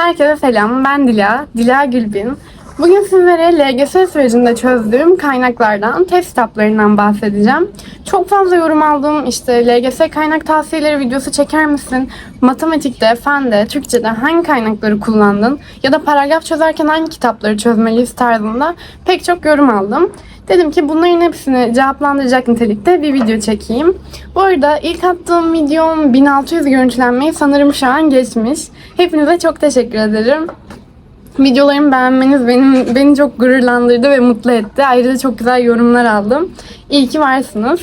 Herkese selam. Ben Dila. Dila Gülbin. Bugün sizlere LGS sürecinde çözdüğüm kaynaklardan, test kitaplarından bahsedeceğim. Çok fazla yorum aldım. İşte LGS kaynak tavsiyeleri videosu çeker misin? Matematikte, fende, Türkçe'de hangi kaynakları kullandın? Ya da paragraf çözerken hangi kitapları çözmeliyiz tarzında pek çok yorum aldım. Dedim ki bunların hepsini cevaplandıracak nitelikte bir video çekeyim. Bu arada ilk attığım videom 1600 görüntülenmeyi sanırım şu an geçmiş. Hepinize çok teşekkür ederim. Videolarımı beğenmeniz benim beni çok gururlandırdı ve mutlu etti. Ayrıca çok güzel yorumlar aldım. İyi ki varsınız.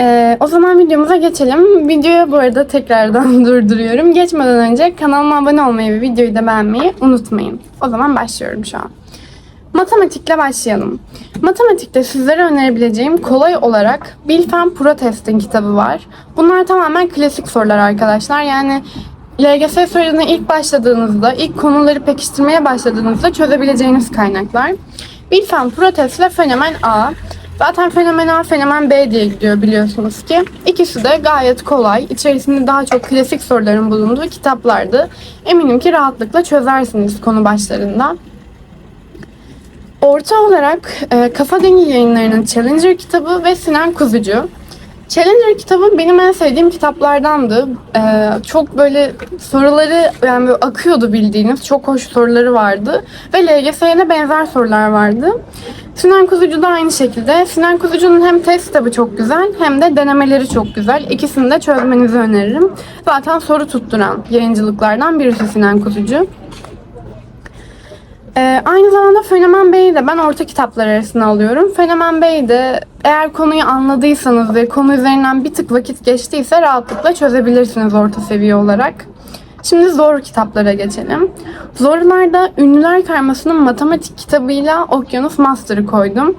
Ee, o zaman videomuza geçelim. Videoyu bu arada tekrardan durduruyorum. Geçmeden önce kanalıma abone olmayı ve videoyu da beğenmeyi unutmayın. O zaman başlıyorum şu an. Matematikle başlayalım. Matematikte sizlere önerebileceğim kolay olarak Bilfen Pro Test'in kitabı var. Bunlar tamamen klasik sorular arkadaşlar. Yani LGS sürecine ilk başladığınızda, ilk konuları pekiştirmeye başladığınızda çözebileceğiniz kaynaklar. Bilfen Pro Test ve Fenomen A. Zaten Fenomen A, Fenomen B diye gidiyor biliyorsunuz ki. İkisi de gayet kolay. İçerisinde daha çok klasik soruların bulunduğu kitaplardı. Eminim ki rahatlıkla çözersiniz konu başlarında. Orta olarak e, Kafa Dengi yayınlarının Challenger kitabı ve Sinan Kuzucu. Challenger kitabı benim en sevdiğim kitaplardandı. E, çok böyle soruları yani böyle akıyordu bildiğiniz. Çok hoş soruları vardı. Ve LGS'ye benzer sorular vardı. Sinan Kuzucu da aynı şekilde. Sinan Kuzucu'nun hem test kitabı çok güzel hem de denemeleri çok güzel. İkisini de çözmenizi öneririm. Zaten soru tutturan yayıncılıklardan birisi Sinan Kuzucu. Ee, aynı zamanda Fenomen Bey'i de ben orta kitaplar arasına alıyorum. Fenomen Bey'i de eğer konuyu anladıysanız ve konu üzerinden bir tık vakit geçtiyse rahatlıkla çözebilirsiniz orta seviye olarak. Şimdi zor kitaplara geçelim. Zorlarda Ünlüler Karması'nın matematik kitabıyla Okyanus Master'ı koydum.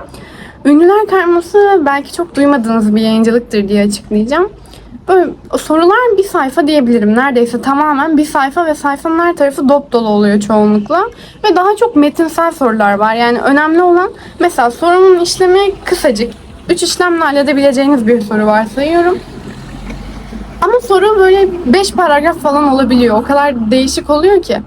Ünlüler Karması belki çok duymadığınız bir yayıncılıktır diye açıklayacağım. Böyle sorular bir sayfa diyebilirim. Neredeyse tamamen bir sayfa ve sayfanın her tarafı dop dolu oluyor çoğunlukla. Ve daha çok metinsel sorular var. Yani önemli olan mesela sorunun işlemi kısacık. Üç işlemle halledebileceğiniz bir soru varsayıyorum. Ama soru böyle 5 paragraf falan olabiliyor. O kadar değişik oluyor ki.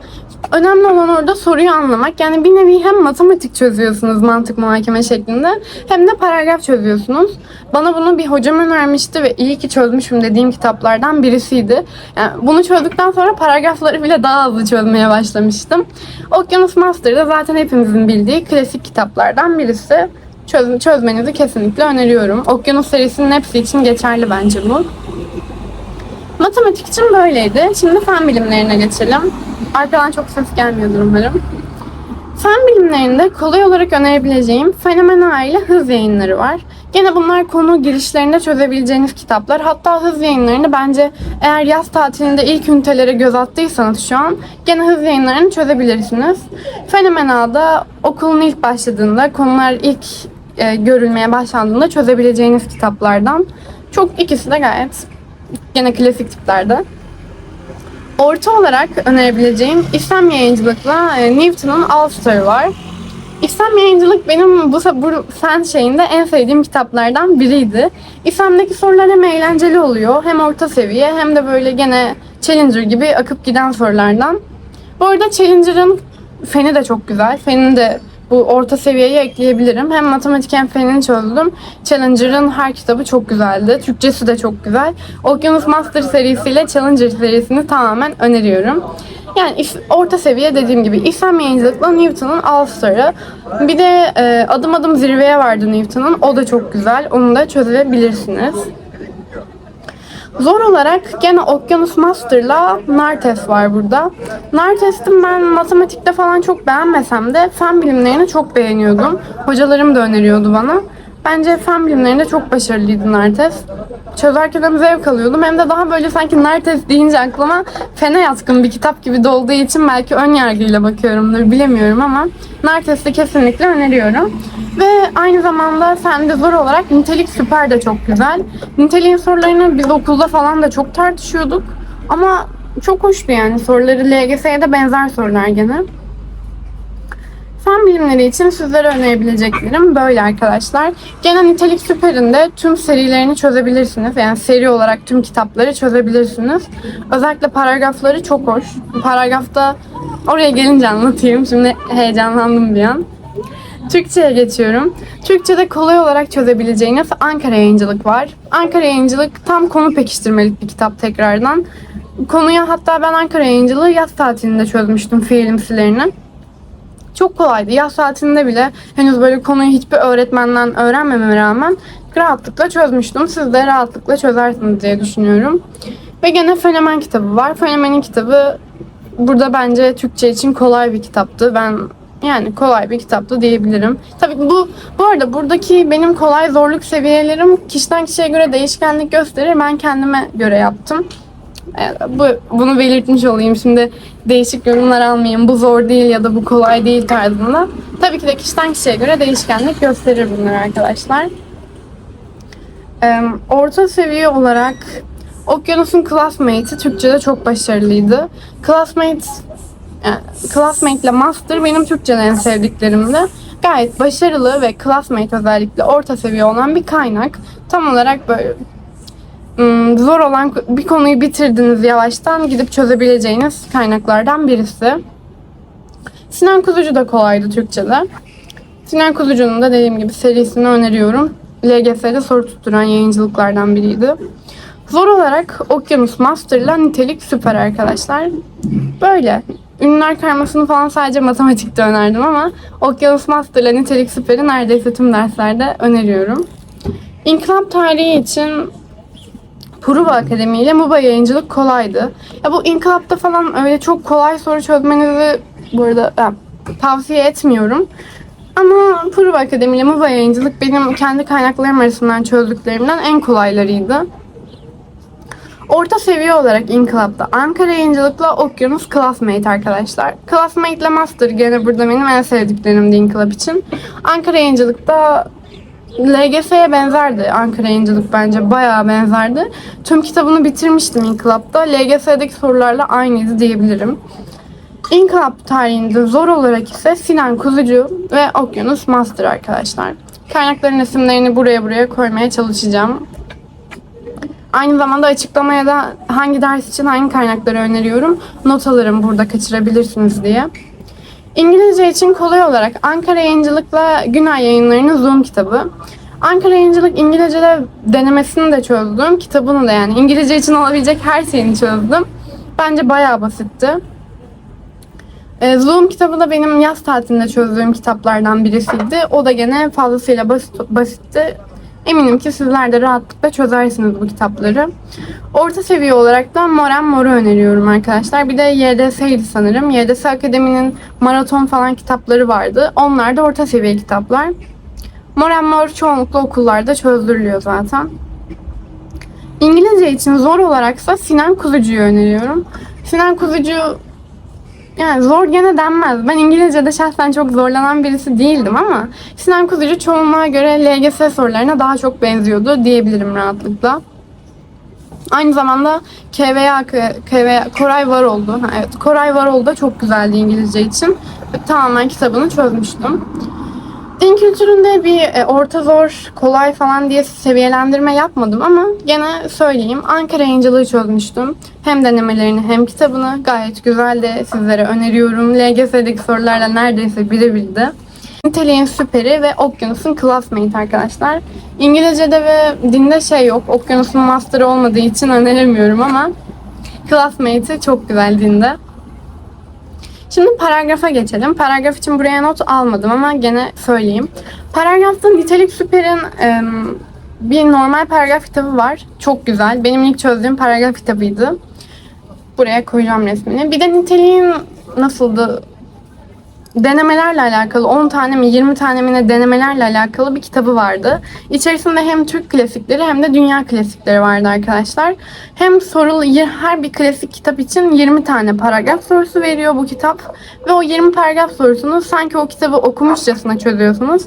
Önemli olan orada soruyu anlamak. Yani bir nevi hem matematik çözüyorsunuz mantık muhakeme şeklinde hem de paragraf çözüyorsunuz. Bana bunu bir hocam önermişti ve iyi ki çözmüşüm dediğim kitaplardan birisiydi. Yani bunu çözdükten sonra paragrafları bile daha hızlı çözmeye başlamıştım. Okyanus Master da zaten hepimizin bildiği klasik kitaplardan birisi. Çöz, çözmenizi kesinlikle öneriyorum. Okyanus serisinin hepsi için geçerli bence bu. Matematik için böyleydi. Şimdi fen bilimlerine geçelim. Arkadan çok ses gelmiyordur umarım. Fen bilimlerinde kolay olarak önerebileceğim Fenomen ile Hız yayınları var. Gene bunlar konu girişlerinde çözebileceğiniz kitaplar. Hatta Hız yayınlarını bence eğer yaz tatilinde ilk ünitelere göz attıysanız şu an gene Hız yayınlarını çözebilirsiniz. Fenomen A'da okulun ilk başladığında, konular ilk e, görülmeye başlandığında çözebileceğiniz kitaplardan. Çok ikisi de gayet gene klasik tiplerde. Orta olarak önerebileceğim İslam yayıncılıkla e, Newton'un All Star var. İslam yayıncılık benim bu, bu fen şeyinde en sevdiğim kitaplardan biriydi. İslam'daki sorular hem eğlenceli oluyor hem orta seviye hem de böyle gene Challenger gibi akıp giden sorulardan. Bu arada Challenger'ın feni de çok güzel. Fenini de bu orta seviyeye ekleyebilirim. Hem matematik hem fenini çözdüm. Challenger'ın her kitabı çok güzeldi. Türkçesi de çok güzel. Okyanus Master serisiyle Challenger serisini tamamen öneriyorum. Yani orta seviye dediğim gibi İslam yayıncılıkla Newton'un All Star'ı. Bir de e, adım adım zirveye vardı Newton'un. O da çok güzel. Onu da çözebilirsiniz. Zor olarak gene Okyanus Master'la Nartes var burada. Nartes'in ben matematikte falan çok beğenmesem de fen bilimlerini çok beğeniyordum. Hocalarım da öneriyordu bana. Bence fen bilimlerinde çok başarılıydı Nartes. Çözerken hem zevk alıyordum hem de daha böyle sanki Nartes deyince aklıma fene yatkın bir kitap gibi dolduğu için belki ön yargıyla bakıyorumdur bilemiyorum ama Nartes'i kesinlikle öneriyorum. Ve aynı zamanda sende zor olarak nitelik süper de çok güzel. Niteliğin sorularını biz okulda falan da çok tartışıyorduk. Ama çok hoştu yani soruları LGS'ye de benzer sorular gene. Fen bilimleri için sizlere önerebileceklerim böyle arkadaşlar. Genel nitelik süperinde tüm serilerini çözebilirsiniz. Yani seri olarak tüm kitapları çözebilirsiniz. Özellikle paragrafları çok hoş. Paragrafta oraya gelince anlatayım. Şimdi heyecanlandım bir an. Türkçe'ye geçiyorum. Türkçe'de kolay olarak çözebileceğiniz Ankara Yayıncılık var. Ankara Yayıncılık tam konu pekiştirmelik bir kitap tekrardan. Konuya hatta ben Ankara Yayıncılığı yaz tatilinde çözmüştüm fiilimsilerini. Çok kolaydı. Yaz tatilinde bile henüz böyle konuyu hiçbir öğretmenden öğrenmememe rağmen rahatlıkla çözmüştüm. Siz de rahatlıkla çözersiniz diye düşünüyorum. Ve gene Fenomen kitabı var. Fenomen'in kitabı burada bence Türkçe için kolay bir kitaptı. Ben yani kolay bir kitaptı diyebilirim. Tabii bu bu arada buradaki benim kolay zorluk seviyelerim kişiden kişiye göre değişkenlik gösterir. Ben kendime göre yaptım. Ee, Bu, bunu belirtmiş olayım. Şimdi değişik yorumlar almayayım. Bu zor değil ya da bu kolay değil tarzında. Tabii ki de kişiden kişiye göre değişkenlik gösterir bunlar arkadaşlar. Ee, Orta seviye olarak Okyanus'un Classmate'i Türkçe'de çok başarılıydı. Classmate yani Classmate ile Master benim Türkçe'de en sevdiklerimdi. Gayet başarılı ve Classmate özellikle orta seviye olan bir kaynak. Tam olarak böyle ım, zor olan bir konuyu bitirdiniz yavaştan gidip çözebileceğiniz kaynaklardan birisi. Sinan Kuzucu da kolaydı Türkçe'de. Sinan Kuzucu'nun da dediğim gibi serisini öneriyorum. LGS'de soru tutturan yayıncılıklardan biriydi. Zor olarak Okyanus Master'la nitelik süper arkadaşlar. Böyle. Ünlüler karmasını falan sadece matematikte önerdim ama Okyanus Master'la nitelik süperi neredeyse tüm derslerde öneriyorum. İnkılap tarihi için Puruva Akademi ile MUBA yayıncılık kolaydı. Ya bu inkılapta falan öyle çok kolay soru çözmenizi bu arada ben tavsiye etmiyorum. Ama Puruva Akademi ile MUBA yayıncılık benim kendi kaynaklarım arasından çözdüklerimden en kolaylarıydı. Orta seviye olarak İnkılap'ta Ankara Yayıncılık'la Okyanus Classmate arkadaşlar. Classmate ile Master gene burada benim en sevdiklerimdi İnkılap için. Ankara Yayıncılık'ta LGS'ye benzerdi Ankara Yayıncılık bence bayağı benzerdi. Tüm kitabını bitirmiştim İnkılap'ta. LGS'deki sorularla aynıydı diyebilirim. İnkılap tarihinde zor olarak ise Sinan Kuzucu ve Okyanus Master arkadaşlar. Kaynakların isimlerini buraya buraya koymaya çalışacağım. Aynı zamanda açıklamaya da hangi ders için hangi kaynakları öneriyorum not alırım burada kaçırabilirsiniz diye. İngilizce için kolay olarak Ankara Yayıncılık'la Günay Yayınları'nın Zoom kitabı. Ankara Yayıncılık İngilizce'de denemesini de çözdüm. Kitabını da yani İngilizce için olabilecek her şeyini çözdüm. Bence bayağı basitti. Ee, Zoom kitabı da benim yaz tatilinde çözdüğüm kitaplardan birisiydi. O da gene fazlasıyla basit, basitti. Eminim ki sizler de rahatlıkla çözersiniz bu kitapları. Orta seviye olarak da Moren Mor'u öneriyorum arkadaşlar. Bir de YDS'ydi sanırım. YDS Akademi'nin maraton falan kitapları vardı. Onlar da orta seviye kitaplar. Moren Mor çoğunlukla okullarda çözdürülüyor zaten. İngilizce için zor olaraksa Sinan Kuzucu'yu öneriyorum. Sinan Kuzucu yani zor gene denmez. Ben İngilizce'de şahsen çok zorlanan birisi değildim ama Sinan Kuzucu çoğunluğa göre LGS sorularına daha çok benziyordu diyebilirim rahatlıkla. Aynı zamanda KVA, KVA Koray Varoldu. Ha, evet, Koray Varoldu da çok güzeldi İngilizce için. Tamamen kitabını çözmüştüm. Din kültüründe bir e, orta zor, kolay falan diye seviyelendirme yapmadım ama gene söyleyeyim. Ankara yayıncılığı çözmüştüm. Hem denemelerini hem kitabını gayet güzel de sizlere öneriyorum. LGS'deki sorularla neredeyse birebirdi. Niteliğin süperi ve Okyanus'un Classmate arkadaşlar. İngilizce'de ve dinde şey yok. Okyanus'un master'ı olmadığı için öneremiyorum ama Classmate'i çok güzel dinde. Şimdi paragrafa geçelim. Paragraf için buraya not almadım ama gene söyleyeyim. Paragrafta Nitelik Süper'in e, bir normal paragraf kitabı var. Çok güzel. Benim ilk çözdüğüm paragraf kitabıydı. Buraya koyacağım resmini. Bir de niteliğin nasıldı? Denemelerle alakalı 10 tane mi 20 tane mi ne denemelerle alakalı bir kitabı vardı. İçerisinde hem Türk klasikleri hem de dünya klasikleri vardı arkadaşlar. Hem sorulu her bir klasik kitap için 20 tane paragraf sorusu veriyor bu kitap. Ve o 20 paragraf sorusunu sanki o kitabı okumuşçasına çözüyorsunuz.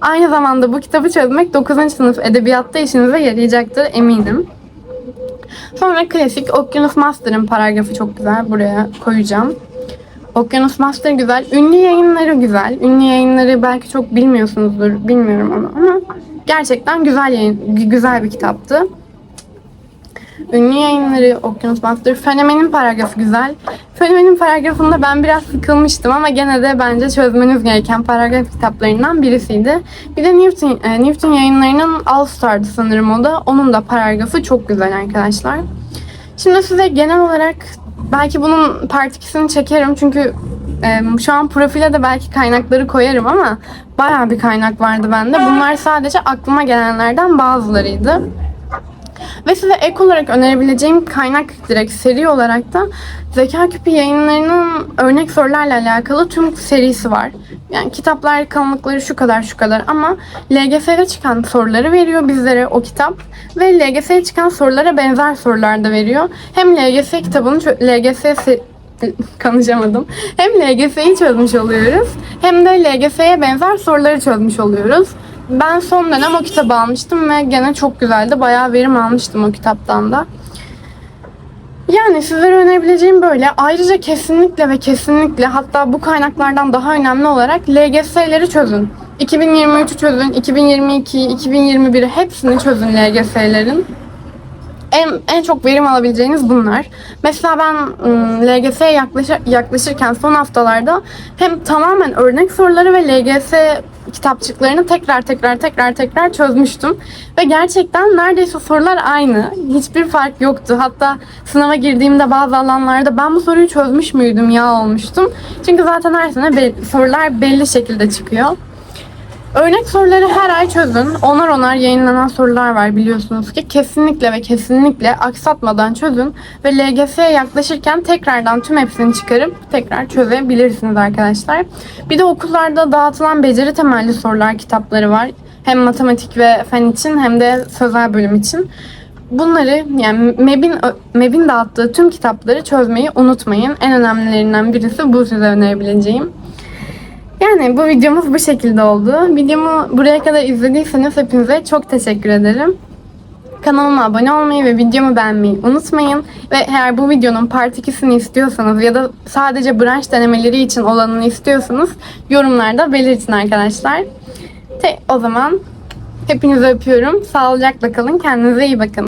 Aynı zamanda bu kitabı çözmek 9. sınıf edebiyatta işinize yarayacaktır eminim. Sonra klasik Okyanus Master'ın paragrafı çok güzel. Buraya koyacağım. Okyanus Master güzel. Ünlü yayınları güzel. Ünlü yayınları belki çok bilmiyorsunuzdur. Bilmiyorum onu ama gerçekten güzel yayın, güzel bir kitaptı. Ünlü yayınları, Okyanus Master, Fenomen'in paragrafı güzel. Fenomen'in paragrafında ben biraz sıkılmıştım ama gene de bence çözmeniz gereken paragraf kitaplarından birisiydi. Bir de Newton, e, Newton yayınlarının All Star'dı sanırım o da. Onun da paragrafı çok güzel arkadaşlar. Şimdi size genel olarak belki bunun part 2'sini çekerim çünkü e, şu an profile de belki kaynakları koyarım ama bayağı bir kaynak vardı bende. Bunlar sadece aklıma gelenlerden bazılarıydı. Ve size ek olarak önerebileceğim kaynak direkt seri olarak da Zeka Küpü yayınlarının örnek sorularla alakalı tüm serisi var. Yani kitaplar kalınlıkları şu kadar şu kadar ama LGS'de çıkan soruları veriyor bizlere o kitap. Ve LGS'ye çıkan sorulara benzer sorular da veriyor. Hem LGS kitabını LGS konuşamadım. Hem LGS'yi çözmüş oluyoruz hem de LGS'ye benzer soruları çözmüş oluyoruz. Ben son dönem o kitabı almıştım ve gene çok güzeldi. Bayağı verim almıştım o kitaptan da. Yani sizlere önerebileceğim böyle. Ayrıca kesinlikle ve kesinlikle hatta bu kaynaklardan daha önemli olarak LGS'leri çözün. 2023'ü çözün, 2022, 2021'i hepsini çözün LGS'lerin. En, en çok verim alabileceğiniz bunlar. Mesela ben ım, LGS'ye yaklaşır, yaklaşırken son haftalarda hem tamamen örnek soruları ve LGS kitapçıklarını tekrar tekrar tekrar tekrar çözmüştüm. Ve gerçekten neredeyse sorular aynı. Hiçbir fark yoktu. Hatta sınava girdiğimde bazı alanlarda ben bu soruyu çözmüş müydüm ya olmuştum. Çünkü zaten her sene be- sorular belli şekilde çıkıyor. Örnek soruları her ay çözün. Onar onar yayınlanan sorular var biliyorsunuz ki. Kesinlikle ve kesinlikle aksatmadan çözün. Ve LGS'ye yaklaşırken tekrardan tüm hepsini çıkarıp tekrar çözebilirsiniz arkadaşlar. Bir de okullarda dağıtılan beceri temelli sorular kitapları var. Hem matematik ve fen için hem de sözel bölüm için. Bunları yani MEB'in MEB'in dağıttığı tüm kitapları çözmeyi unutmayın. En önemlilerinden birisi bu size önerebileceğim. Yani bu videomuz bu şekilde oldu. Videomu buraya kadar izlediyseniz hepinize çok teşekkür ederim. Kanalıma abone olmayı ve videomu beğenmeyi unutmayın. Ve eğer bu videonun part 2'sini istiyorsanız ya da sadece branş denemeleri için olanını istiyorsanız yorumlarda belirtin arkadaşlar. Te, o zaman hepinizi öpüyorum. Sağlıcakla kalın. Kendinize iyi bakın.